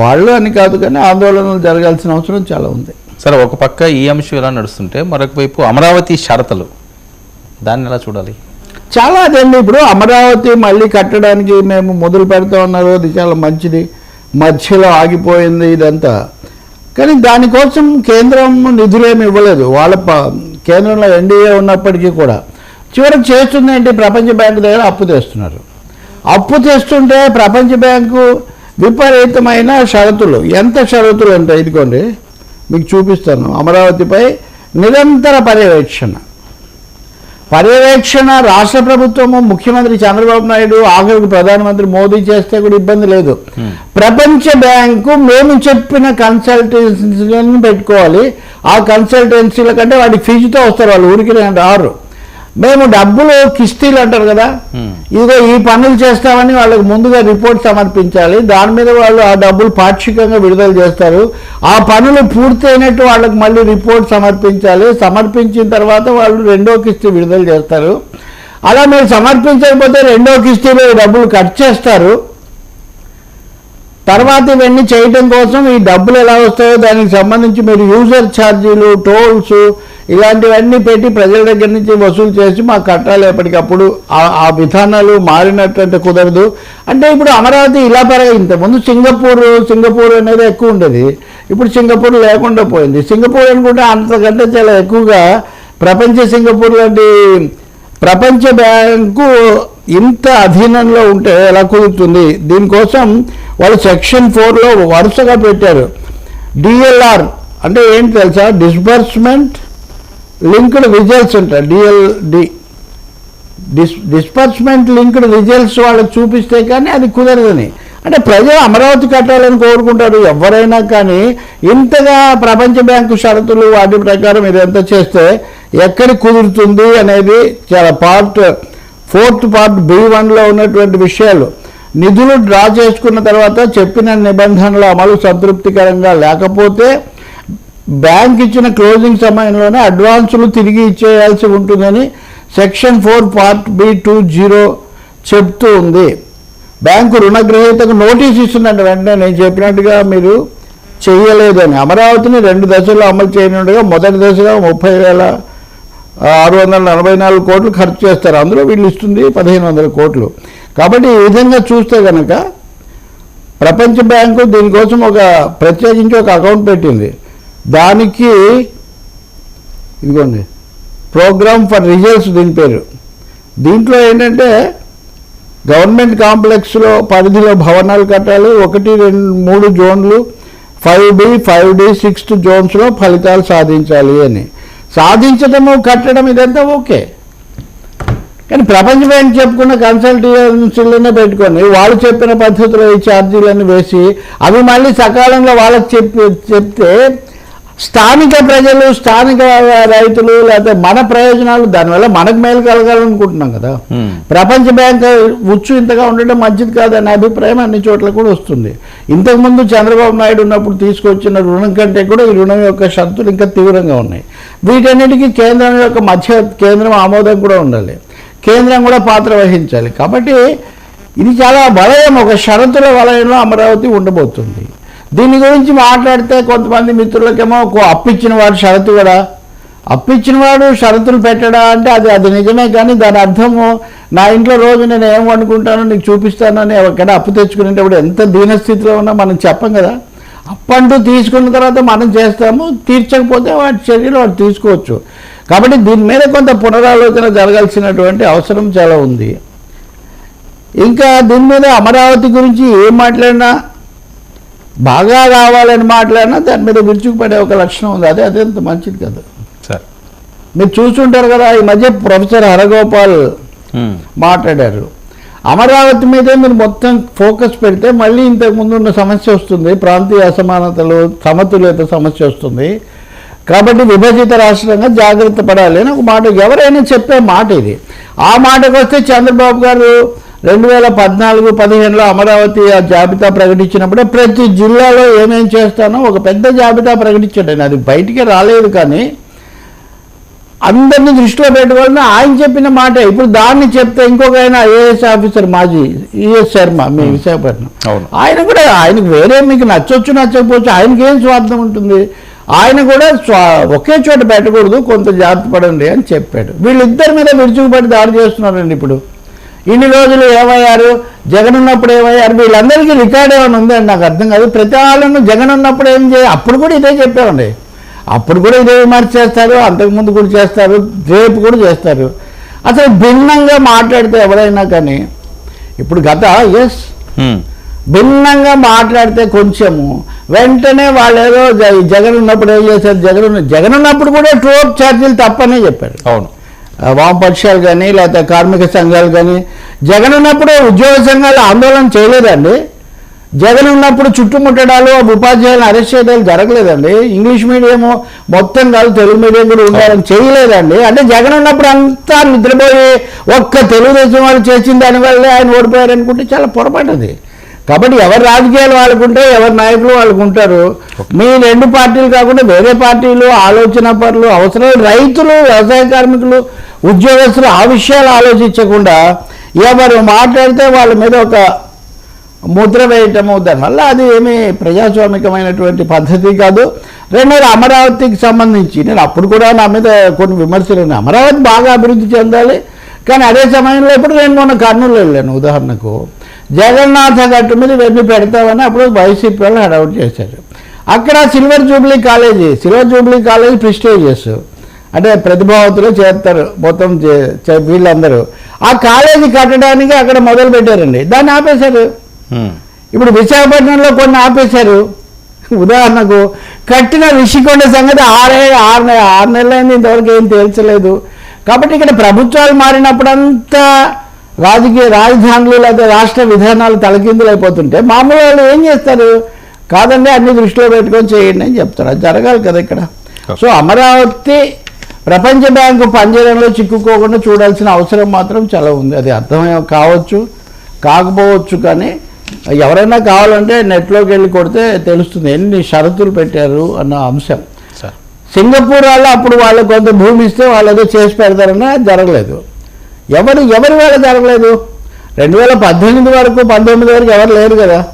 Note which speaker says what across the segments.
Speaker 1: వాళ్ళు అని కాదు కానీ ఆందోళనలు జరగాల్సిన అవసరం చాలా ఉంది.
Speaker 2: సరే ఒక పక్క ఈ అంశం ఇలా నడుస్తుంటే మరొక వైపు అమరావతి షరతులు. దాన్ని ఎలా చూడాలి?
Speaker 1: చాలా అదండి. ఇప్పుడు అమరావతి మళ్ళీ కట్టడానికి మేము మొదలు పెడతా ఉన్నారు అది చాలా మంచిది. మధ్యలో ఆగిపోయింది ఇదంతా. కానీ దానికోసం కేంద్రం నిధులేమి ఇవ్వలేదు. వాళ్ళ కేంద్రంలో ఎన్డీఏ ఉన్నప్పటికీ కూడా చివరికి చేస్తుంది ఏంటి? ప్రపంచ బ్యాంకు దగ్గర అప్పు తెస్తున్నారు. అప్పు తెస్తుంటే ప్రపంచ బ్యాంకు విపరీతమైన షరతులు. ఎంత షరతులు అంటే ఇదిగోండి మీకు చూపిస్తాను. అమరావతిపై నిరంతర పర్యవేక్షణ. పర్యవేక్షణ రాష్ట్ర ప్రభుత్వము ముఖ్యమంత్రి చంద్రబాబు నాయుడు ఆఖరికి ప్రధానమంత్రి మోదీ చేస్తే కూడా ఇబ్బంది లేదు. ప్రపంచ బ్యాంకు మేము చెప్పిన కన్సల్టెన్సీలను పెట్టుకోవాలి. ఆ కన్సల్టెన్సీల కంటే వాటి ఫీజుతో వస్తారు వాళ్ళు ఊరికి రారు. మేము డబ్బులు కిస్తీలు అంటారు కదా. ఇదిగో ఈ పనులు చేస్తామని వాళ్ళకి ముందుగా రిపోర్ట్ సమర్పించాలి. దాని మీద వాళ్ళు ఆ డబ్బులు పాక్షికంగా విడుదల చేస్తారు. ఆ పనులు పూర్తయినట్టు వాళ్ళకి మళ్ళీ రిపోర్ట్ సమర్పించాలి. సమర్పించిన తర్వాత వాళ్ళు రెండో కిస్తీ విడుదల చేస్తారు. అలా మీరు సమర్పించకపోతే రెండో కిస్తీలో డబ్బులు కట్ చేస్తారు. తర్వాత ఇవన్నీ చేయటం కోసం ఈ డబ్బులు ఎలా వస్తాయో దానికి సంబంధించి మీరు యూజర్ ఛార్జీలు టోల్స్ ఇలాంటివన్నీ పెట్టి ప్రజల దగ్గర నుంచి వసూలు చేసి మాకు కట్టాలి ఎప్పటికప్పుడు ఆ- ఆ విధానాలు మారినట్టు కుదరదు. అంటే ఇప్పుడు అమరావతి ఇలా పెరగ ఇంతకుముందు సింగపూర్ సింగపూర్ అనేది ఎక్కువ ఉండేది. ఇప్పుడు సింగపూర్ లేకుండా పోయింది. సింగపూర్ అనుకుంటే అంతకంటే చాలా ఎక్కువగా ప్రపంచ సింగపూర్ లాంటి ప్రపంచ బ్యాంకు ఇంత అధీనంలో ఉంటే ఎలా కుదురుతుంది? దీనికోసం వాళ్ళు సెక్షన్ ఫోర్లో వరుసగా పెట్టారు. డిఎల్ఆర్ అంటే ఏంటి తెలుసా? డిస్బర్స్మెంట్ లింక్డ్ రిజల్ట్స్ ఉంటాయి DLD dis disbursement linked results వాళ్ళకి చూపిస్తే కానీ అది కుదరదని. అంటే ప్రజలు అమరావతి కట్టాలని కోరుకుంటారు ఎవరైనా కానీ ఇంతగా ప్రపంచ బ్యాంకు షరతులు వాటి ప్రకారం ఇదంతా చేస్తే ఎక్కడ కుదురుతుంది అనేది చాలా పార్ట్ ఫోర్త్ పార్ట్ బి వన్లో ఉన్నటువంటి విషయాలు. నిధులు డ్రా చేసుకున్న తర్వాత చెప్పిన నిబంధనల అమలు సంతృప్తికరంగా లేకపోతే బ్యాంక్ ఇచ్చిన క్లోజింగ్ సమయంలోనే అడ్వాన్సులు తిరిగి ఇచ్చేయాల్సి ఉంటుందని section four part B two zero చెప్తూ ఉంది. బ్యాంకు రుణగ్రహీతకు నోటీస్ ఇస్తుందంట వెంటనే. నేను చెప్పినట్టుగా మీరు చేయలేదని అమరావతిని రెండు దశల్లో అమలు చేయనుండగా మొదటి దశలో ముప్పై వేల ఆరు వందల నలభై నాలుగు కోట్లు ఖర్చు చేస్తారు. అందులో వీళ్ళు ఇస్తుంది పదిహేను వందల కోట్లు. కాబట్టి ఈ విధంగా చూస్తే కనుక ప్రపంచ బ్యాంకు దీనికోసం ఒక ప్రత్యేకించి ఒక అకౌంట్ పెట్టింది. దానికి ఇదిగోండి ప్రోగ్రామ్ ఫర్ రిజల్ట్స్ దీని పేరు. దీంట్లో ఏంటంటే గవర్నమెంట్ కాంప్లెక్స్లో పరిధిలో భవనాలు కట్టాలి ఒకటి రెండు మూడు జోన్లు five D five D sixth జోన్స్లో ఫలితాలు సాధించాలి అని. సాధించడము కట్టడం ఇదంతా ఓకే. కానీ ప్రపంచ బ్యాంక్ చెప్పుకున్న కన్సల్టెన్సీలనే పెట్టుకొని వాళ్ళు చెప్పిన పద్ధతిలో ఈ ఛార్జీలన్నీ వేసి అవి మళ్ళీ సకాలంలో వాళ్ళకి చెప్పి చెప్తే స్థానిక ప్రజలు స్థానిక రైతులు లేకపోతే మన ప్రయోజనాలు దానివల్ల మనకు మేలు కలగాలనుకుంటున్నాం కదా. ప్రపంచ బ్యాంక్ ఉచ్చు ఇంతగా ఉండడం మంచిది కాదనే అభిప్రాయం అన్ని చోట్ల కూడా వస్తుంది. ఇంతకుముందు చంద్రబాబు నాయుడు ఉన్నప్పుడు తీసుకొచ్చిన రుణం కంటే కూడా ఈ రుణం యొక్క షరతులు ఇంకా తీవ్రంగా ఉన్నాయి. వీటన్నిటికీ కేంద్రం యొక్క మధ్య కేంద్రం ఆమోదం కూడా ఉండాలి. కేంద్రం కూడా పాత్ర వహించాలి. కాబట్టి ఇది చాలా వలయం ఒక షరతుల వలయంలో అమరావతి ఉండబోతుంది. దీని గురించి మాట్లాడితే కొంతమంది మిత్రులకేమో ఒక అప్పిచ్చిన వాడు షరతు కూడా అప్పిచ్చిన వాడు షరతులు పెట్టడా అంటే అది అది నిజమే కానీ దాని అర్థము నా ఇంట్లో రోజు నేను ఏం వండుకుంటానో నీకు చూపిస్తానని ఎక్కడ అప్పు తెచ్చుకునేటప్పుడు ఎంత దీనస్థితిలో ఉన్నా మనం చెప్పం కదా. అప్పంటూ తీసుకున్న తర్వాత మనం చేస్తాము తీర్చకపోతే వాటి చర్యలు వాడు తీసుకోవచ్చు. కాబట్టి దీని మీద కొంత పునరాలోచన జరగాల్సినటువంటి అవసరం చాలా ఉంది. ఇంకా దీని మీద అమరావతి గురించి ఏం మాట్లాడినా బాగా రావాలని మాట్లాడినా దాని మీద విరుచుకుపడే ఒక లక్షణం ఉంది. అదే అత్యంత మంచిది కదా.
Speaker 2: సార్.
Speaker 1: మీరు చూస్తుంటారు కదా ఈ మధ్య ప్రొఫెసర్ హరగోపాల్. మాట్లాడారు. అమరావతి మీదే మీరు మొత్తం ఫోకస్ పెడితే మళ్ళీ ఇంతకు ముందు ఉన్న సమస్య వస్తుంది. ప్రాంతీయ అసమానతలు సమతుల్యత సమస్య వస్తుంది. కాబట్టి విభజిత రాష్ట్రంగా జాగ్రత్త పడాలి అని ఒక మాట. ఎవరైనా చెప్పే మాట ఇది. ఆ మాటకు వస్తే చంద్రబాబు గారు రెండు వేల పద్నాలుగు పదిహేనులో అమరావతి ఆ జాబితా ప్రకటించినప్పుడే ప్రతి జిల్లాలో ఏమేం చేస్తానో ఒక పెద్ద జాబితా ప్రకటించాడు ఆయన అది బయటికి రాలేదు కానీ అందరినీ దృష్టిలో పెట్టుకోవాలని ఆయన చెప్పిన మాట. ఇప్పుడు దాన్ని చెప్తే ఇంకొక ఆయన ఐఏఎస్ ఆఫీసర్ మాజీ ఈఎస్ శర్మ మీ విశాఖపట్నం. ఆయన కూడా ఆయనకు వేరే మీకు నచ్చొచ్చు నచ్చకపోవచ్చు ఆయనకి ఏం స్వార్థం ఉంటుంది? ఆయన కూడా స్వా ఒకే చోట పెట్టకూడదు కొంత జాగ్రత్త పడండి అని చెప్పాడు. వీళ్ళిద్దరి మీద విరుచుకుపడి దాడి చేస్తున్నారండి ఇప్పుడు. ఇన్ని రోజులు ఏమయ్యారు? జగన్ ఉన్నప్పుడు ఏమయ్యారు? వీళ్ళందరికీ రికార్డ్ ఏమైనా ఉందండి నాకు అర్థం కాదు. ప్రతి వాళ్ళను జగన్ ఉన్నప్పుడు ఏం చేయ? అప్పుడు కూడా ఇదే చెప్పామండి అప్పుడు కూడా ఇదే విమర్శ చేస్తారు. అంతకుముందు కూడా చేస్తారు. రేపు కూడా చేస్తారు. అసలు భిన్నంగా మాట్లాడితే ఎవరైనా కానీ ఇప్పుడు గత ఎస్ భిన్నంగా మాట్లాడితే కొంచెము వెంటనే వాళ్ళు ఏదో జగన్ ఉన్నప్పుడు ఏం చేశారు? జగన్ ఉన్న జగన్ ఉన్నప్పుడు కూడా ట్రోప్ ఛార్జీలు తప్పనే చెప్పారు.
Speaker 2: అవును.
Speaker 1: వామపక్షాలు కానీ లేకపోతే కార్మిక సంఘాలు కానీ జగన్ ఉన్నప్పుడు ఉద్యోగ సంఘాలు ఆందోళన చేయలేదండి. జగన్ ఉన్నప్పుడు చుట్టుముట్టడాలు ఉపాధ్యాయులను అరెస్ట్ చేయడాలు జరగలేదండి. ఇంగ్లీష్ మీడియం మొత్తం కాదు తెలుగు మీడియం కూడా ఉండాలని చేయలేదండి. అంటే జగన్ ఉన్నప్పుడు అంతా నిద్రపోయి ఒక్క తెలుగుదేశం వాళ్ళు చేసిన దానివల్లే ఆయన ఓడిపోయారనుకుంటే చాలా పొరపాటు అది. కాబట్టి ఎవరి రాజకీయాలు వాళ్ళకుంటే ఎవరి నాయకులు వాళ్ళకు ఉంటారు మీ రెండు పార్టీలు కాకుండా వేరే పార్టీలు ఆలోచన పరులు అవసరం రైతులు వ్యవసాయ కార్మికులు ఉద్యోగస్తులు ఆ విషయాలు ఆలోచించకుండా ఎవరు మాట్లాడితే వాళ్ళ మీద ఒక ముద్ర వేయటము దానివల్ల అది ఏమీ ప్రజాస్వామికమైనటువంటి పద్ధతి కాదు. రెండోది అమరావతికి సంబంధించి నేను అప్పుడు కూడా నా మీద కొన్ని విమర్శలు ఉన్నాయి. అమరావతి బాగా అభివృద్ధి చెందాలి. కానీ అదే సమయంలో ఇప్పుడు నేను మొన్న కర్నూలు వెళ్ళాను ఉదాహరణకు. జగన్నాథ గట్టు మీద ఇవన్నీ పెడతామని అప్పుడు వైసీపీ వాళ్ళు హడౌట్ చేశారు. అక్కడ silver jubilee college silver jubilee college prestigious. అంటే ప్రతిభావంతులు చేస్తారు మొత్తం వీళ్ళందరూ. ఆ కాలేజీ కట్టడానికి అక్కడ మొదలు పెట్టారండి. దాన్ని ఆపేశారు. ఇప్పుడు విశాఖపట్నంలో కొన్ని ఆపేశారు. ఉదాహరణకు కట్టిన రిషికొండ సంగతి ఆరే ఆరు నె- ఆరు నెలలైంది ఇంతవరకు ఏం తేల్చలేదు. కాబట్టి ఇక్కడ ప్రభుత్వాలు మారినప్పుడంతా రాజకీయ రాజధానులు లేదా రాష్ట్ర విధానాలు తలకిందులు అయిపోతుంటే మామూలు వాళ్ళు ఏం చేస్తారు? కాదండి అన్ని దృష్టిలో పెట్టుకొని చేయండి అని చెప్తారు. అది జరగాలి కదా ఇక్కడ. సో అమరావతి ప్రపంచ బ్యాంకు పంజరంలో చిక్కుకోకుండా చూడాల్సిన అవసరం మాత్రం చాలా ఉంది. అది అర్థం కావచ్చు కాకపోవచ్చు కానీ ఎవరైనా కావాలంటే నెట్లోకి వెళ్ళి కొడితే తెలుస్తుంది. ఎన్ని షరతులు పెట్టారు అన్న అంశం. సింగపూర్ వాళ్ళు అప్పుడు వాళ్ళకి కొంత భూమి ఇస్తే వాళ్ళు ఏదో చేసి పెడతారన్నా జరగలేదు. ఎవరు ఎవరి వల్ల జరగలేదు? రెండు వేల పద్దెనిమిది వరకు పంతొమ్మిది వరకు ఎవరు లేరు కదా.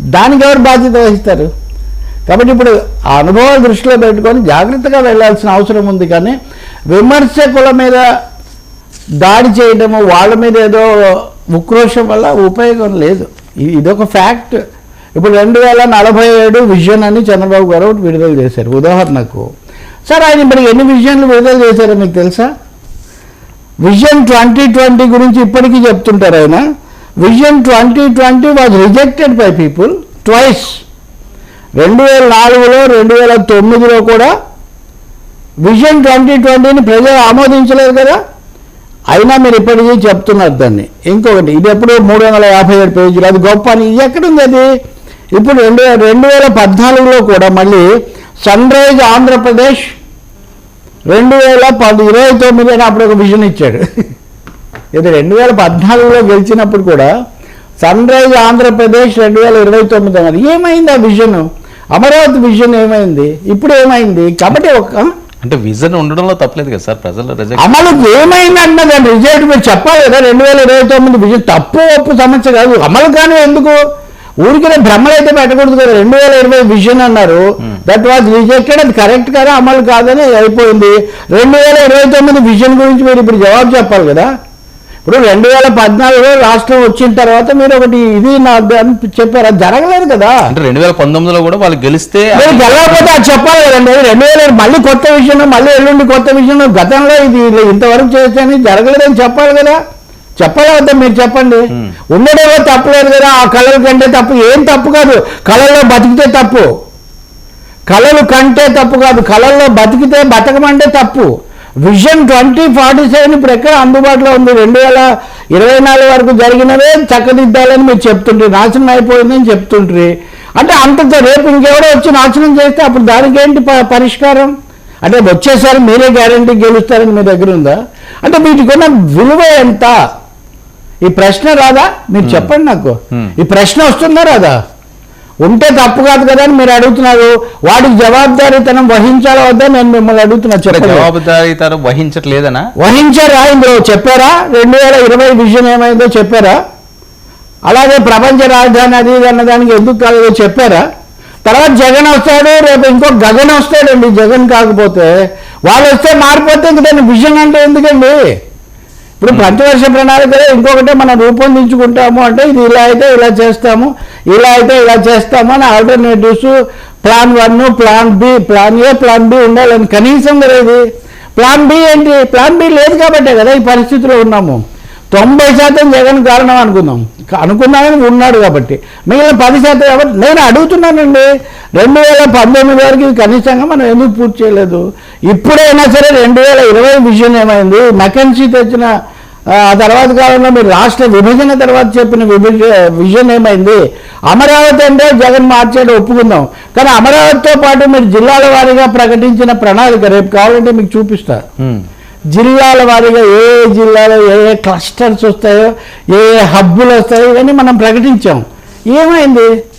Speaker 1: దానికి ఎవరు బాధ్యత వహిస్తారు? కాబట్టి ఇప్పుడు ఆ అనుభవాలు దృష్టిలో పెట్టుకొని జాగ్రత్తగా వెళ్ళాల్సిన అవసరం ఉంది కానీ విమర్శకుల మీద దాడి చేయడము వాళ్ళ మీద ఏదో ఉక్రోషం వల్ల ఉపయోగం లేదు. ఇదొక ఫ్యాక్ట్. ఇప్పుడు రెండు వేల నలభై ఏడు విజన్ అని చంద్రబాబు గారు ఒకటి విడుదల చేశారు. ఉదాహరణకు సార్ ఆయన ఇప్పుడు ఎన్ని విజన్లు విడుదల చేశారో మీకు తెలుసా? విజన్ ట్వంటీ ట్వంటీ గురించి ఇప్పటికీ చెప్తుంటారు ఆయన. Vision twenty twenty was rejected by people twice రెండు వేల నాలుగులో రెండు వేల తొమ్మిదిలో కూడా విజన్ ట్వంటీ ట్వంటీని ప్రజలు ఆమోదించలేదు కదా. అయినా మీరు ఇప్పటికీ చెప్తున్నారు దాన్ని. ఇంకొకటి ఇది ఎప్పుడు మూడు వందల యాభై ఏడు పేజీలు. అది గొప్ప అని ఇది ఎక్కడుంది అది? ఇప్పుడు రెండు వేల రెండు వేల పద్నాలుగులో కూడా మళ్ళీ సన్ రైజ్ ఆంధ్రప్రదేశ్ రెండు వేల పది ఇరవై తొమ్మిది అని అప్పుడు ఒక విజన్ ఇచ్చాడు. ఇది రెండు వేల పద్నాలుగులో గెలిచినప్పుడు కూడా సన్ రైజ్ ఆంధ్రప్రదేశ్ రెండు వేల ఇరవై తొమ్మిది అన్నది. ఏమైంది ఆ విజన్ అమరావతి విజన్ ఏమైంది? ఇప్పుడు ఏమైంది? కాబట్టి ఒక
Speaker 2: అంటే విజన్ ఉండడంలో తప్పలేదు కదా సార్ ప్రజలు
Speaker 1: అమలుకు ఏమైంది అన్నది రిజల్ట్ మీరు చెప్పాలి కదా రెండు వేల ఇరవై తొమ్మిది విజన్ తప్పు ఒప్పు సమస్య కాదు. అమలు కానీ ఎందుకు? ఊరికే భ్రమలు అయితే పెట్టకూడదు కదా. రెండు వేల ఇరవై విజన్ అన్నారు. దట్ వాజ్ రిజెక్టెడ్ అది కరెక్ట్ కదా? అమలు కాదని అయిపోయింది. రెండు వేల ఇరవై తొమ్మిది విజన్ గురించి మీరు ఇప్పుడు జవాబు చెప్పాలి కదా? ఇప్పుడు రెండు వేల పద్నాలుగులో రాష్ట్రం వచ్చిన తర్వాత మీరు ఒకటి ఇది నా అని చెప్పారు. అది జరగలేదు కదా.
Speaker 2: అంటే రెండు వేల పంతొమ్మిదిలో కూడా వాళ్ళు గెలిస్తే
Speaker 1: మీరు గెలవకపోతే అది చెప్పాలి కదండి. రెండు వేల మళ్ళీ కొత్త విషయం మళ్ళీ ఎల్లుండి కొత్త విషయం గతంలో ఇది ఇంతవరకు చేస్తే జరగలేదని చెప్పాలి కదా. చెప్పాలి వద్దా? మీరు చెప్పండి. ఉండడంలో తప్పలేదు కదా ఆ కళల కంటే తప్పు. ఏం తప్పు కాదు. కళల్లో బతికితే తప్పు. కళలు కంటే తప్పు కాదు. కళల్లో బతికితే బతకమంటే తప్పు. విజన్ ట్వంటీ ఫార్టీ సెవెన్ ఇప్పుడు ఎక్కడ అందుబాటులో ఉంది? రెండు వేల ఇరవై నాలుగు వరకు జరిగినవే చక్కదిద్దాలని మీరు చెప్తుంటారు నాశనం అయిపోయిందని చెప్తుంటారు అంటే అంతతో రేపు ఇంకెవడో వచ్చి నాశనం చేస్తే అప్పుడు దానికి ఏంటి పరిష్కారం? అంటే వచ్చేసారి మీరే గ్యారంటీ గెలుస్తారని మీ దగ్గర ఉందా? అంటే వీటికున్న విలువ ఎంత? ఈ ప్రశ్న రాదా? మీరు చెప్పండి నాకు. ఈ ప్రశ్న వస్తుందా రాదా? ఉంటే తప్పు కాదు కదా అని మీరు అడుగుతున్నారు. వాటికి జవాబుదారీతనం వహించాలా వద్దా నేను మిమ్మల్ని అడుగుతున్నా. చెప్పండి.
Speaker 2: జవాబుదారీతనం వహించట్లేదనా?
Speaker 1: వహించారా ఇందులో చెప్పారా? రెండు వేల ఇరవై విజన్ ఏమైందో చెప్పారా? అలాగే ప్రపంచ రాజధాని అది ఇది అన్నదానికి ఎందుకు కాలేదో చెప్పారా? తర్వాత జగన్ వస్తాడు రేపు ఇంకో గగన్ వస్తాడండి. జగన్ కాకపోతే వాళ్ళు వస్తే మారిపోతే ఇంక దాన్ని విజన్ అంటే ఎందుకండి? ఇప్పుడు పంచవర్ష ప్రణాళికలో ఇంకొకటి మనం రూపొందించుకుంటాము అంటే ఇది ఇలా అయితే ఇలా చేస్తాము ఇలా అయితే ఇలా చేస్తాము అని alternatives plan one plan B plan A plan B ఉండాలని కనీసం ఇది. ప్లాన్ బి ఏంటి? ప్లాన్ బి లేదు కాబట్టే కదా ఈ పరిస్థితిలో ఉన్నాము. తొంభై శాతం జగన్ కారణం అనుకుందాం. అనుకున్నామని ఉన్నాడు కాబట్టి. మిగిలిన పది శాతం కాబట్టి నేను అడుగుతున్నానండి. రెండు వేల పంతొమ్మిది వరకు కనీసంగా మనం ఎందుకు పూర్తి చేయలేదు? ఇప్పుడైనా సరే రెండు వేల ఇరవై విజన్ ఏమైంది? మెకెన్సీ తెచ్చిన ఆ తర్వాత కాలంలో మీరు రాష్ట్ర విభజన తర్వాత చెప్పిన విభజ విజన్ ఏమైంది? అమరావతి అంటే జగన్ మార్చాడు ఒప్పుకుందాం. కానీ అమరావతితో పాటు మీరు జిల్లాల వారీగా ప్రకటించిన ప్రణాళిక రేపు కావాలంటే మీకు చూపిస్తా. జిల్లాల వారీగా ఏ ఏ జిల్లాలో ఏ ఏ క్లస్టర్స్ వస్తాయో ఏ ఏ హబ్బులు వస్తాయో ఇవన్నీ మనం ప్రకటించాం. ఏమైంది?